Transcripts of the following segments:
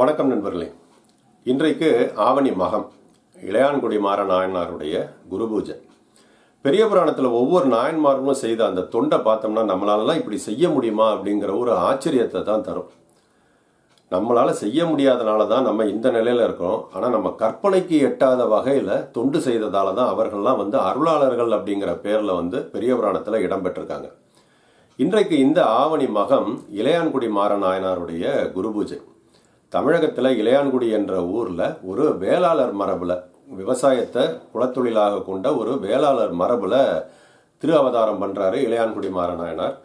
வணக்கம் நண்பர்களே. இன்றைக்கு ஆவணி மகம் இளையான்குடி மாற நாயனாருடைய குரு பூஜை. பெரிய புராணத்தில் ஒவ்வொரு நாயன்மார்களும் செய்த அந்த தொண்டை பார்த்தோம்னா நம்மளாலலாம் இப்படி செய்ய முடியுமா அப்படிங்கிற ஒரு ஆச்சரியத்தை தான் தரும். நம்மளால் செய்ய முடியாதனால தான் நம்ம இந்த நிலையில் இருக்கோம் ஆனால் நம்ம கற்பனைக்கு எட்டாத வகையில் தொண்டு செய்ததால தான் அவர்கள்லாம் வந்து அருளாளர்கள் அப்படிங்கிற பேரில் வந்து பெரிய புராணத்தில் இடம்பெற்றிருக்காங்க இன்றைக்கு இந்த ஆவணி மகம் இளையான்குடி மாற நாயனாருடைய குரு பூஜை. தமிழகத்தில் இளையான்குடி என்ற ஊரில் ஒரு வேளாளர் மரபில் விவசாயத்தை குலத்தொழிலாக கொண்ட ஒரு வேளாளர் மரபில் திரு அவதாரம் பண்ணுறாரு இளையான்குடி மாறநாயனார்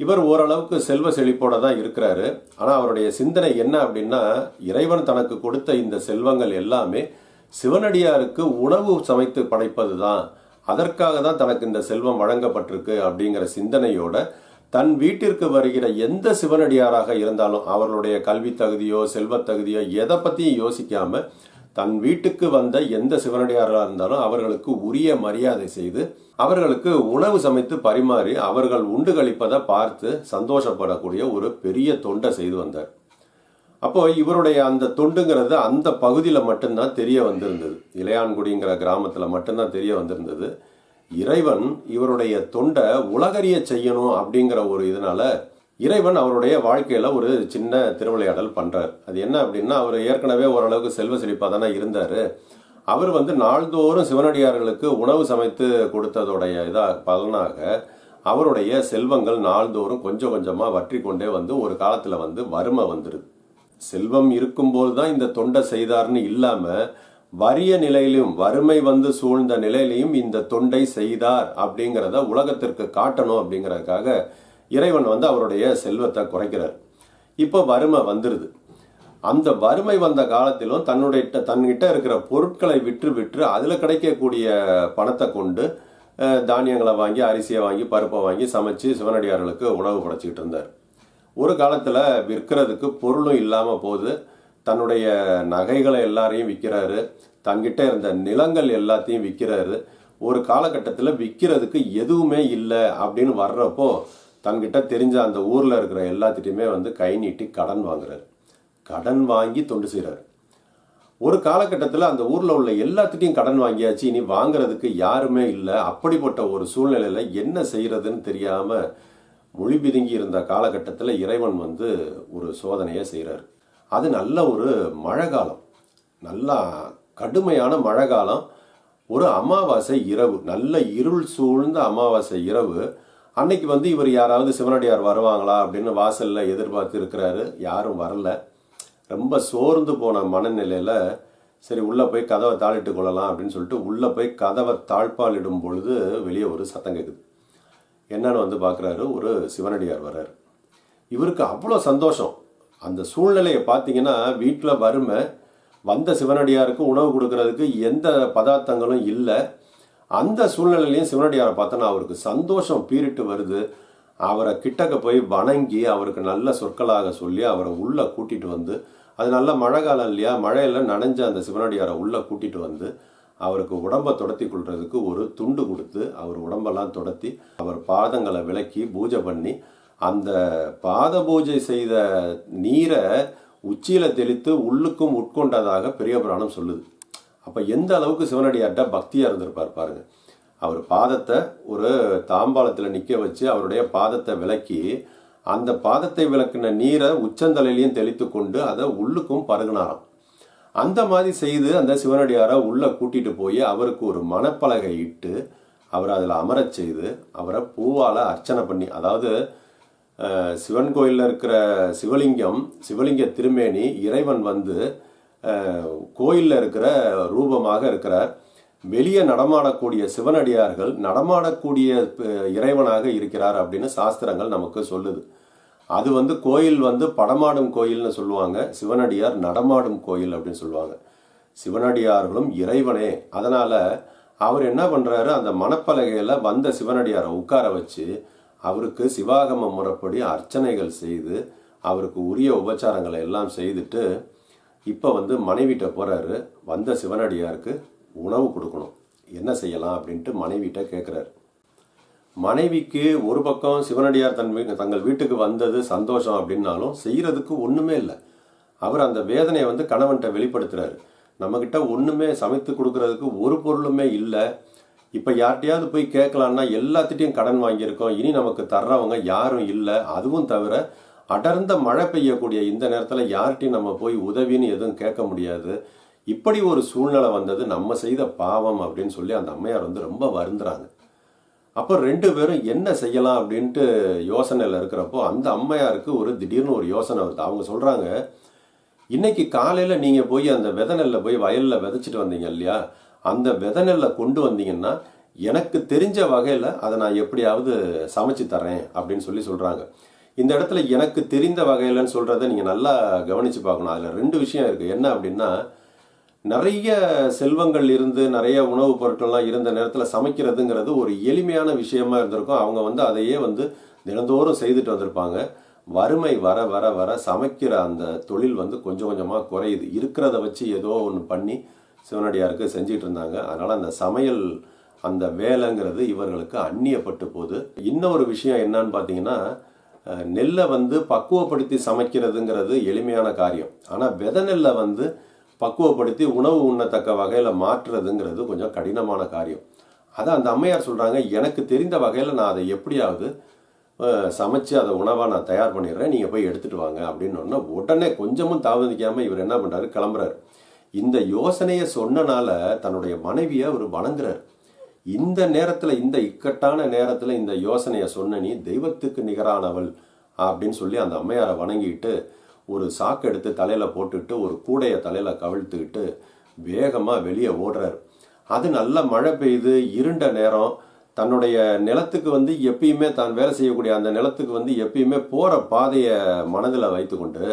இவர் ஓரளவுக்கு செல்வ செழிப்போட தான் இருக்கிறாரு. ஆனால் அவருடைய சிந்தனை என்ன அப்படின்னா இறைவன் தனக்கு கொடுத்த இந்த செல்வங்கள் எல்லாமே சிவனடியாருக்கு உணவு சமைத்து படைப்பது தான் அதற்காக தான் தனக்கு இந்த செல்வம் வழங்கப்பட்டிருக்கு அப்படிங்கிற சிந்தனையோட தன் வீட்டிற்கு வருகிற எந்த சிவனடியாராக இருந்தாலும் அவர்களுடைய கல்வி தகுதியோ செல்வத் தகுதியோ எதை பற்றியும் யோசிக்காம தன் வீட்டுக்கு வந்த எந்த சிவனடியாராக இருந்தாலும் அவர்களுக்கு உரிய மரியாதை செய்து அவர்களுக்கு உணவு சமைத்து பரிமாறி அவர்கள் உண்டு கழிப்பதை பார்த்து சந்தோஷப்படக்கூடிய ஒரு பெரிய தொண்டை செய்து வந்தார். அப்போ இவருடைய அந்த தொண்டுங்கிறது அந்த பகுதியில் மட்டும்தான் தெரிய வந்திருந்தது. இளையான்குடிங்கிற கிராமத்தில் மட்டும்தான் தெரிய வந்திருந்தது. இறைவன் இவருடைய தொண்டை உலகறிய செய்யணும் அப்படிங்கிற ஒரு இதனால இறைவன் அவருடைய வாழ்க்கையில் ஒரு சின்ன திருவிளையாடல் பண்ணுறார் அது என்ன அப்படின்னா அவர் ஏற்கனவே ஓரளவுக்கு செல்வ செழிப்பாக தானே இருந்தார். அவர் வந்து நாள்தோறும் சிவனடியார்களுக்கு உணவு சமைத்து கொடுத்ததோடைய இதாக பலனாக அவருடைய செல்வங்கள் நாள்தோறும் கொஞ்சம் கொஞ்சமாக வற்றி கொண்டே வந்து ஒரு காலத்தில் வந்து வறுமை வந்துடுது செல்வம் இருக்கும்போது தான் இந்த தொண்டை செய்தார்னு இல்லாமல் வறிய நிலையிலும் வறுமை வந்து சூழ்ந்த நிலையிலையும் இந்த தொண்டை செய்தார் அப்படிங்கிறத உலகத்திற்கு காட்டணும் அப்படிங்கிறதுக்காக இறைவன் வந்து அவருடைய செல்வத்தை குறைக்கிறார். இப்போ வறுமை வந்துடுது அந்த வறுமை வந்த காலத்திலும் தன்னுடைய தன்கிட்ட இருக்கிற பொருட்களை விற்று விற்று அதில் கிடைக்கக்கூடிய பணத்தை கொண்டு தானியங்களை வாங்கி அரிசியை வாங்கி பருப்பை வாங்கி சமைச்சு சிவனடியார்களுக்கு உணவு படைச்சிக்கிட்டு இருந்தார். ஒரு காலத்தில் விற்கிறதுக்கு பொருளும் இல்லாமல் போகுது. தன்னுடைய நகைகளை எல்லாரையும் விற்கிறாரு தங்கிட்ட இருந்த நிலங்கள் எல்லாத்தையும் விற்கிறாரு ஒரு காலகட்டத்தில் விற்கிறதுக்கு எதுவுமே இல்லை அப்படின்னு வர்றப்போ தன்கிட்ட தெரிஞ்ச அந்த ஊரில் இருக்கிற எல்லாத்திட்டையுமே வந்து கை நீட்டி கடன் வாங்குறாரு. கடன் வாங்கி தொண்டு செய்கிறாரு ஒரு காலகட்டத்தில் அந்த ஊரில் உள்ள எல்லாத்திட்டையும் கடன் வாங்கியாச்சு. இனி வாங்குறதுக்கு யாருமே இல்லை. அப்படிப்பட்ட ஒரு சூழ்நிலையில் என்ன செய்கிறதுன்னு தெரியாமல் மொழி பிதுங்கி இருந்த காலகட்டத்தில் இறைவன் வந்து ஒரு சோதனையை செய்கிறார் அது நல்ல ஒரு மழை காலம் நல்லா கடுமையான மழை காலம் ஒரு அமாவாசை இரவு நல்ல இருள் சூழ்ந்த அமாவாசை இரவு. அன்னைக்கு வந்து இவர் யாராவது சிவனடியார் வருவாங்களா அப்படின்னு வாசலில் எதிர்பார்த்து இருக்கிறாரு. யாரும் வரல. ரொம்ப சோர்ந்து போன மனநிலையில் சரி உள்ளே போய் கதவை தாளிட்டு கொள்ளலாம் அப்படின்னு சொல்லிட்டு உள்ளே போய் கதவை தாழ்பாலிடும் பொழுது வெளியே ஒரு சத்தம் கேட்குது என்னன்னு வந்து பார்க்குறாரு ஒரு சிவனடியார் வர்றாரு. இவருக்கு அவ்வளோ சந்தோஷம். அந்த சூழ்நிலையை பார்த்தீங்கன்னா வீட்டில் வறுமை வந்த சிவனடியாருக்கு உணவு கொடுக்கறதுக்கு எந்த பதார்த்தங்களும் இல்லை. அந்த சூழ்நிலையிலையும் சிவனடியாரை பார்த்தோன்னா அவருக்கு சந்தோஷம் பீரிட்டு வருது. அவரை கிட்டக்க போய் வணங்கி அவருக்கு நல்ல சொற்களாக சொல்லி அவரை உள்ளே கூட்டிகிட்டு வந்து அது நல்ல மழை காலம் இல்லையா மழையில் நனைஞ்ச அந்த சிவனடியாரை உள்ளே கூட்டிட்டு வந்து அவருக்கு உடம்பை தொடத்தி கொள்றதுக்கு ஒரு துண்டு கொடுத்து அவர் உடம்பெல்லாம் தொடத்தி அவர் பாதங்களை விலக்கி பூஜை பண்ணி அந்த பாத பூஜை செய்த நீரை உச்சியில் தெளித்து உள்ளுக்கும் உட்கொண்டதாக பெரிய புராணம் சொல்லுது. அப்போ எந்த அளவுக்கு சிவனடியார்கிட்ட பக்தியாக இருந்திருப்பார் பாருங்க. அவர் பாதத்தை ஒரு தாம்பாளத்தில் நிற்க வச்சு அவருடைய பாதத்தை விலக்கி அந்த பாதத்தை விளக்கின நீரை உச்சந்தலையிலையும் தெளித்து கொண்டு அதை உள்ளுக்கும் பருகினாராம். அந்த மாதிரி செய்து அந்த சிவனடியாரை உள்ளே கூட்டிகிட்டு போய் அவருக்கு ஒரு மணப்பலகை இட்டு அவரை அதில் அமரச் செய்து அவரை பூவால் அர்ச்சனை பண்ணி அதாவது சிவன் கோயிலில் இருக்கிற சிவலிங்கம் சிவலிங்க திருமேனி இறைவன் வந்து கோயிலில் இருக்கிற ரூபமாக இருக்கிறார். வெளியே நடமாடக்கூடிய சிவனடியார்கள் நடமாடக்கூடிய இறைவனாக இருக்கிறார் அப்படின்னு சாஸ்திரங்கள் நமக்கு சொல்லுது. அது வந்து கோயில் வந்து படமாடும் கோயில்னு சொல்லுவாங்க. சிவனடியார் நடமாடும் கோயில் அப்படின்னு சொல்லுவாங்க. சிவனடியார்களும் இறைவனே. அதனால் அவர் என்ன பண்ணுறாரு அந்த மணப்பலகையில் வந்த சிவனடியாரை உட்கார வச்சு அவருக்கு சிவாகம முறைப்படி அர்ச்சனைகள் செய்து அவருக்கு உரிய உபச்சாரங்களை எல்லாம் செய்துட்டு இப்போ வந்து மனைவிட்ட போகிறாரு வந்த சிவனடியாருக்கு உணவு கொடுக்கணும். என்ன செய்யலாம் அப்படின்ட்டு மனைவிட்ட கேட்குறாரு மனைவிக்கு ஒரு பக்கம் சிவனடியார் தன் வீ- தங்கள் வீட்டுக்கு வந்தது சந்தோஷம் அப்படின்னாலும் செய்கிறதுக்கு ஒன்றுமே இல்லை. அவர் அந்த வேதனையை வந்து கணவன்கிட்ட வெளிப்படுத்துகிறாரு நம்மக்கிட்ட ஒன்றுமே சமைத்து கொடுக்கறதுக்கு ஒரு பொருளுமே இல்லை. இப்போ யார்கிட்டையாவது போய் கேட்கலான்னா எல்லாத்திட்டையும் கடன் வாங்கியிருக்கோம். இனி நமக்கு தர்றவங்க யாரும் இல்லை. அதுவும் தவிர அடர்ந்த மழை பெய்யக்கூடிய இந்த நேரத்தில் யார்கிட்டையும் நம்ம போய் உதவின்னு எதுவும் கேட்க முடியாது. இப்படி ஒரு சூழ்நிலை வந்தது நம்ம செய்த பாவம் அப்படின்னு சொல்லி அந்த அம்மையார் வந்து ரொம்ப வருந்துறாங்க. அப்போ ரெண்டு பேரும் என்ன செய்யலாம் அப்படின்ட்டு யோசனையில் இருக்கிறப்போ அந்த அம்மையாருக்கு ஒரு திடீர்னு ஒரு யோசனை வருது. அவங்க சொல்கிறாங்க இன்னைக்கு காலையில் நீங்கள் போய் அந்த வித நெல்லை போய் வயலில் விதைச்சிட்டு வந்தீங்க இல்லையா? அந்த விதை நெல்லை கொண்டு வந்தீங்கன்னா எனக்கு தெரிஞ்ச வகையில் அதை நான் எப்படியாவது சமைச்சு தரேன் அப்படின்னு சொல்லி சொல்கிறாங்க இந்த இடத்துல எனக்கு தெரிந்த வகையிலன்னு சொல்கிறத நீங்கள் நல்லா கவனித்து பார்க்கணும். அதில் ரெண்டு விஷயம் இருக்குது என்ன அப்படின்னா நிறைய செல்வங்கள் இருந்து நிறைய உணவுப் பொருட்கள்லாம் இருந்த நேரத்தில் சமைக்கிறதுங்கிறது ஒரு எளிமையான விஷயமா இருந்திருக்கும். அவங்க வந்து அதையே வந்து தினந்தோறும் செய்துட்டு வந்திருப்பாங்க. வறுமை வர வர வர சமைக்கிற அந்த தொழில் வந்து கொஞ்சம் கொஞ்சமாக குறையுது. இருக்கிறத வச்சு ஏதோ ஒன்று பண்ணி சிவனடியாருக்கு செஞ்சிட்டு இருந்தாங்க அதனால் அந்த சமையல் அந்த வேலைங்கிறது இவர்களுக்கு அந்நியப்பட்டு போகுது இன்னொரு விஷயம் என்னன்னு பார்த்தீங்கன்னா நெல்லை வந்து பக்குவப்படுத்தி சமைக்கிறதுங்கிறது எளிமையான காரியம். ஆனால் விதை நெல்லை வந்து பக்குவப்படுத்தி உணவு உண்ணத்தக்க வகையில் மாற்றுறதுங்கிறது கொஞ்சம் கடினமான காரியம். அதான் அந்த அம்மையார் சொல்கிறாங்க எனக்கு தெரிந்த வகையில் நான் அதை எப்படியாவது சமைச்சு அதை உணவாக நான் தயார் பண்ணிடுறேன். நீங்கள் போய் எடுத்துகிட்டு வாங்க. அப்படின்னு உடனே கொஞ்சமும் தாமதிக்காமல் இவர் என்ன பண்ணுறாரு கிளம்புறாரு. இந்த யோசனையை சொன்னனால தன்னுடைய மனைவியை அவர் வணங்குறாரு. இந்த நேரத்தில் இந்த இக்கட்டான நேரத்தில் இந்த யோசனையை சொன்ன நீ தெய்வத்துக்கு நிகரானவள் அப்படின்னு சொல்லி அந்த அம்மையாரை வணங்கிட்டு ஒரு சாக்கு எடுத்து தலையில் போட்டுட்டு ஒரு கூடையை தலையில் கவிழ்த்துக்கிட்டு வேகமாக வெளியே ஓடுறார். அது நல்ல மழை பெய்யுது இருண்ட நேரம். தன்னுடைய நிலத்துக்கு வந்து எப்பயுமே தான் வேலை செய்யக்கூடிய அந்த நிலத்துக்கு வந்து எப்பயுமே போகிற பாதையை மனதில் வைத்துக்கொண்டு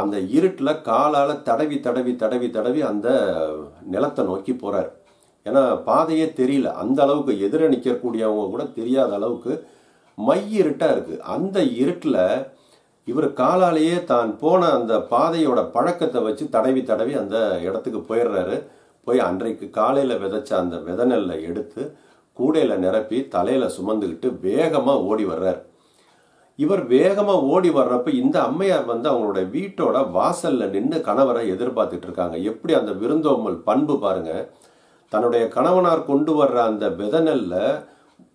அந்த இருட்டில் காலால் தடவி தடவி தடவி தடவி அந்த நிலத்தை நோக்கி போகிறார் ஏன்னா பாதையே தெரியல. அந்த அளவுக்கு எதிர நிற்கக்கூடியவங்க கூட தெரியாத அளவுக்கு மை இருட்டாக இருக்குது அந்த இருட்டில் இவர் காலாலேயே தான் போன அந்த பாதையோட பழக்கத்தை வச்சு தடவி தடவி அந்த இடத்துக்கு போயிடுறாரு. போய் அன்றைக்கு காலையில் விதைச்ச அந்த விதை நெல்லை எடுத்து கூடையில் நிரப்பி தலையில் சுமந்துக்கிட்டு வேகமாக ஓடி வர்றார். இவர் வேகமாக ஓடி வர்றப்ப இந்த அம்மையார் வந்து அவங்களோட வீட்டோட வாசல்ல நின்று கணவரை எதிர்பார்த்துட்டு இருக்காங்க. எப்படி அந்த விருந்தோம்பல் பண்பு பாருங்க. தன்னுடைய கணவனார் கொண்டு வர்ற அந்த விதநெல்ல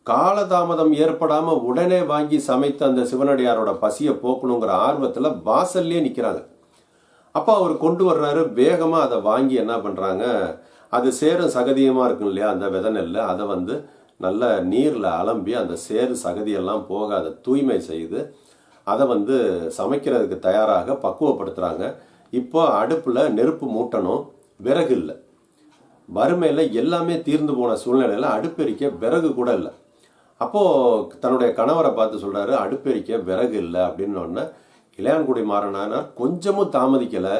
காலதாமதம் ஏற்படாம உடனே வாங்கி சமைத்த அந்த சிவனடியாரோட பசியை போக்கணுங்கிற ஆர்வத்தில் வாசல்லே நிற்கிறாங்க அப்போ அவர் கொண்டு வர்றாரு வேகமாக அதை வாங்கி என்ன பண்ணுறாங்க அது சேரும் சகதியமாக இருக்கும் இல்லையா அந்த விதை அதை வந்து நல்ல நீரில் அலம்பி அந்த சேறு சகதியெல்லாம் போக அதை தூய்மை செய்து அதை வந்து சமைக்கிறதுக்கு தயாராக பக்குவப்படுத்துகிறாங்க இப்போ அடுப்பில் நெருப்பு மூட்டணும் விறகு இல்லை. வறுமையில் எல்லாமே தீர்ந்து போன சூழ்நிலையில் அடுப்பெரிக்க விறகு கூட இல்லை. அப்போது தன்னுடைய கணவரை பார்த்து சொல்கிறாரு அடுப்பெரிக்க விறகு இல்லை. அப்படின்னோடனே இளையான்குடி மாறனானார் கொஞ்சமும் தாமதிக்கலை.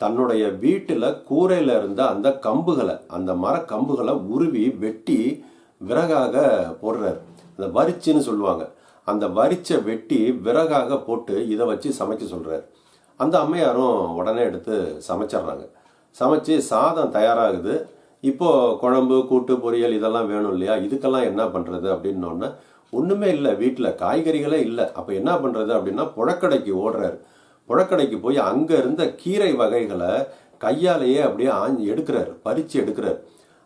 தன்னுடைய வீட்டில் கூரையில் இருந்த அந்த கம்புகளை அந்த மர கம்புகளை உருவி வெட்டி விறகாக போடுறாரு. அந்த வரிச்சுன்னு சொல்லுவாங்க. அந்த வரிச்சை வெட்டி விறகாக போட்டு இதை வச்சு சமைக்க சொல்கிறார் அந்த அம்மையாரும் உடனே எடுத்து சமைச்சிடுறாங்க. சமைச்சு சாதம் தயாராகுது. இப்போ குழம்பு கூட்டு பொரியல் இதெல்லாம் வேணும் இல்லையா? இதுக்கெல்லாம் என்ன பண்ணுறது அப்படின்னோடனே ஒன்றுமே இல்லை வீட்டில் காய்கறிகளே இல்லை. அப்போ என்ன பண்ணுறது அப்படின்னா புழக்கடைக்கு ஓடுறாரு. புழக்கடைக்கு போய் அங்கே இருந்த கீரை வகைகளை கையாலேயே அப்படியே ஆஞ்சி எடுக்கிறார். பறித்து எடுக்கிறார்.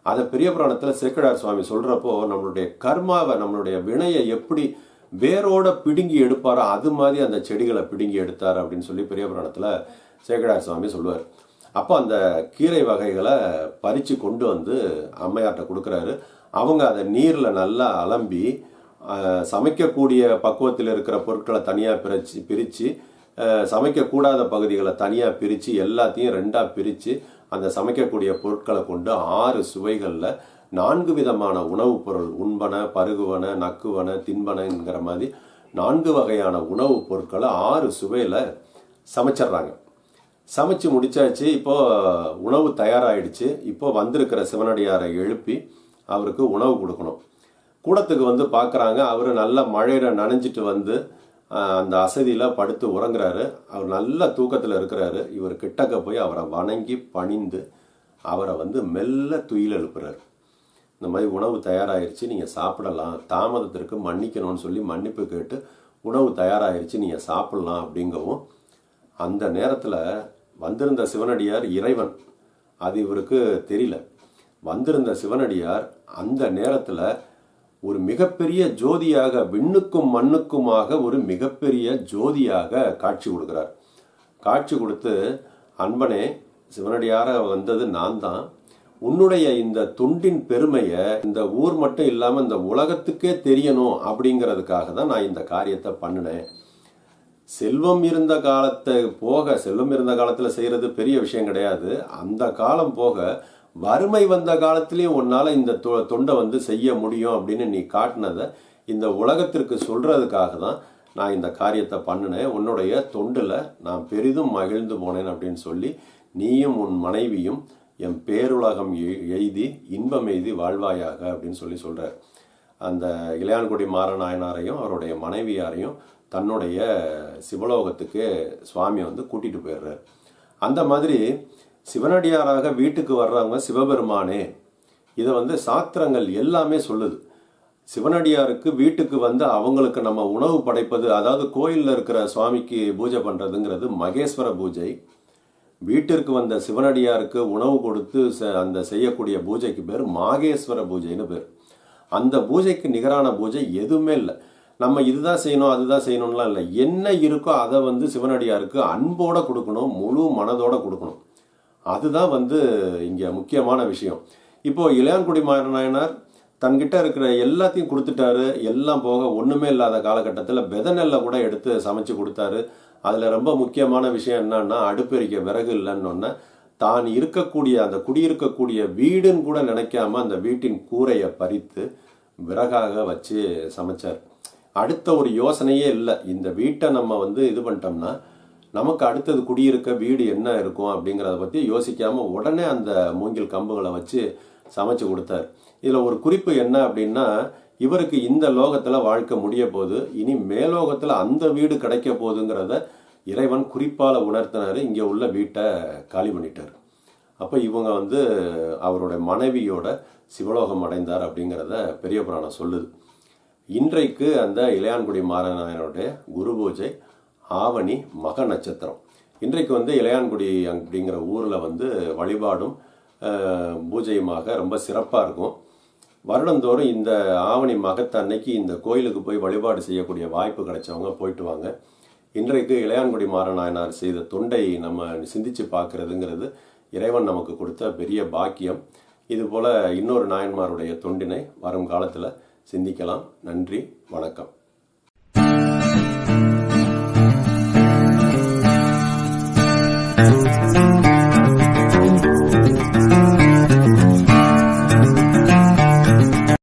அதை பெரிய புராணத்தில் சேக்கடார் சுவாமி சொல்கிறப்போ நம்மளுடைய கர்மாவை நம்மளுடைய வினையை எப்படி வேரோட பிடுங்கி எடுப்பாரோ அது மாதிரி அந்த செடிகளை பிடுங்கி எடுத்தார் அப்படின்னு சொல்லி பெரிய புராணத்தில் சேக்கடார் சுவாமி சொல்லுவார். அப்போ அந்த கீரை வகைகளை பறித்து கொண்டு வந்து அம்மையார்கிட்ட கொடுக்குறாரு. அவங்க அதை நீரில் நல்லா அலம்பி சமைக்கக்கூடிய பக்குவத்தில் இருக்கிற பொருட்களை தனியாக பிரித்து பிரித்து சமைக்கக்கூடாத பகுதிகளை தனியாக பிரித்து எல்லாத்தையும் ரெண்டாக பிரித்து அந்த சமைக்கக்கூடிய பொருட்களை கொண்டு ஆறு சுவைகளில் நான்கு விதமான உணவுப் பொருள் உண்பன பருகுவன நக்குவன தின்பனங்கிற மாதிரி நான்கு வகையான உணவுப் பொருட்களை ஆறு சுவையில் சமைச்சிடுறாங்க சமைச்சு முடிச்சாச்சு இப்போ உணவு தயாராகிடுச்சு இப்போ வந்திருக்கிற சிவனடியாரை எழுப்பி அவருக்கு உணவு கொடுக்கணும். கூடத்துக்கு வந்து பார்க்குறாங்க அவர் நல்ல மழையில் நனைஞ்சிட்டு வந்து அந்த அசதியில் படுத்து உறங்குறாரு. அவர் நல்ல தூக்கத்தில் இருக்கிறாரு. இவர் கிட்டக்க போய் அவரை வணங்கி பணிந்து அவரை வந்து மெல்ல துயில் எழுப்புறாரு. இந்த மாதிரி உணவு தயாராகிருச்சு நீங்கள் சாப்பிடலாம். தாமதத்திற்கு மன்னிக்கணும்னு சொல்லி மன்னிப்பு கேட்டு உணவு தயாராகிருச்சு நீங்கள் சாப்பிட்லாம் அப்படிங்கவும் அந்த நேரத்தில் வந்திருந்த சிவனடியார் இறைவன். அது இவருக்கு தெரியல. வந்திருந்த சிவனடியார் அந்த நேரத்தில் ஒரு மிகப்பெரிய ஜோதியாக விண்ணுக்கும் மண்ணுக்குமாக ஒரு மிகப்பெரிய ஜோதியாக காட்சி கொடுக்கிறார். காட்சி கொடுத்து அன்பனே சிவனடியார வந்தது நான் தான் உன்னுடைய இந்த துண்டின் பெருமையை இந்த ஊர் மட்டும் இல்லாமல் இந்த உலகத்துக்கே தெரியணும் அப்படிங்கிறதுக்காக தான் நான் இந்த காரியத்தை பண்ணினேன். செல்வம் இருந்த காலத்தை போக செல்வம் இருந்த காலத்தில் செய்கிறது பெரிய விஷயம் கிடையாது. அந்த காலம் போக வறுமை வந்த காலத்திலையும் உன்னால் இந்த தொ- தொண்டை வந்து செய்ய முடியும் அப்படின்னு நீ காட்டினதை இந்த உலகத்திற்கு சொல்கிறதுக்காக தான் நான் இந்த காரியத்தை பண்ணினேன். உன்னுடைய தொண்டில் நான் பெரிதும் மகிழ்ந்து போனேன் அப்படின்னு சொல்லி நீயும் உன் மனைவியும் என் பேருலகம் எய்தி இன்பம் எய்தி வாழ்வாயாக அப்படின்னு சொல்லி சொல்கிறார் அந்த இளையான்குடி மாறநாயனாரையும் அவருடைய மனைவியாரையும் தன்னுடைய சிவலோகத்துக்கு சுவாமி வந்து கூட்டிட்டு போயிடுறார். அந்த மாதிரி சிவனடியாராக வீட்டுக்கு வர்றவங்க சிவபெருமானே. இதை வந்து சாத்திரங்கள் எல்லாமே சொல்லுது. சிவனடியாருக்கு வீட்டுக்கு வந்து அவங்களுக்கு நம்ம உணவு படைப்பது அதாவது கோயிலில் இருக்கிற சுவாமிக்கு பூஜை பண்ணுறதுங்கிறது மகேஸ்வர பூஜை. வீட்டிற்கு வந்த சிவனடியாருக்கு உணவு கொடுத்து அந்த செய்யக்கூடிய பூஜைக்கு பேர் மாகேஸ்வர பூஜைன்னு பேர். அந்த பூஜைக்கு நிகரான பூஜை எதுவுமே இல்லை. நம்ம இதுதான் செய்யணும் அதுதான் செய்யணும்லாம் இல்லை. என்ன இருக்கோ அதை வந்து சிவனடியாருக்கு அன்போடு கொடுக்கணும் முழு மனதோடு கொடுக்கணும். அதுதான் வந்து இங்கே முக்கியமான விஷயம். இப்போது இளையான்குடி நாயனார் தன்கிட்ட இருக்கிற எல்லாத்தையும் கொடுத்துட்டாரு. எல்லாம் போக ஒன்றுமே இல்லாத காலகட்டத்தில் பெத நெல்லை கூட எடுத்து சமைச்சு கொடுத்தாரு. அதில் ரொம்ப முக்கியமான விஷயம் என்னன்னா அடுப்பெரிக்க விறகு இல்லைன்னு தான் இருக்கக்கூடிய அந்த குடியிருக்கக்கூடிய வீடுன்னு கூட நினைக்காம அந்த வீட்டின் கூரையை பறித்து விறகாக வச்சு சமைச்சார். அடுத்த ஒரு யோசனையே இல்லை. இந்த வீட்டை நம்ம வந்து இது பண்ணிட்டோம்னா நமக்கு அடுத்தது குடியிருக்க வீடு என்ன இருக்கும் அப்படிங்கிறத பற்றி யோசிக்காமல் உடனே அந்த மூங்கில் கம்புகளை வச்சு சமைச்சு கொடுத்தார். இதில் ஒரு குறிப்பு என்ன அப்படின்னா இவருக்கு இந்த லோகத்தில் வாழ்க்கை முடிய போது இனி மேலோகத்தில் அந்த வீடு கிடைக்க போகுதுங்கிறத இறைவன் குறிப்பால் உணர்த்தினார். இங்கே உள்ள வீட்டை காலி பண்ணிட்டார். அப்போ இவங்க வந்து அவருடைய மனைவியோட சிவலோகம் அடைந்தார் அப்படிங்கிறத பெரிய புராணம் சொல்லுது. இன்றைக்கு அந்த இளையான்குடி மாரநாயனுடைய குரு பூஜை ஆவணி மக நட்சத்திரம். இன்றைக்கு வந்து இளையான்குடி அப்படிங்கிற ஊரில் வந்து வழிபாடும் பூஜையுமாக ரொம்ப சிறப்பாக இருக்கும். வருடந்தோறும் இந்த ஆவணி மகத்த அன்னைக்கு இந்த கோயிலுக்கு போய் வழிபாடு செய்யக்கூடிய வாய்ப்பு கிடைச்சவங்க போயிட்டு வாங்க. இன்றைக்கு இளையான்குடி மாறநாயனார் செய்த தொண்டை நம்ம சிந்தித்து பார்க்கறதுங்கிறது இறைவன் நமக்கு கொடுத்த பெரிய பாக்கியம். இதுபோல் இன்னொரு நாயன்மாருடைய தொண்டினை வரும் காலத்தில் சிந்திக்கலாம். நன்றி வணக்கம்.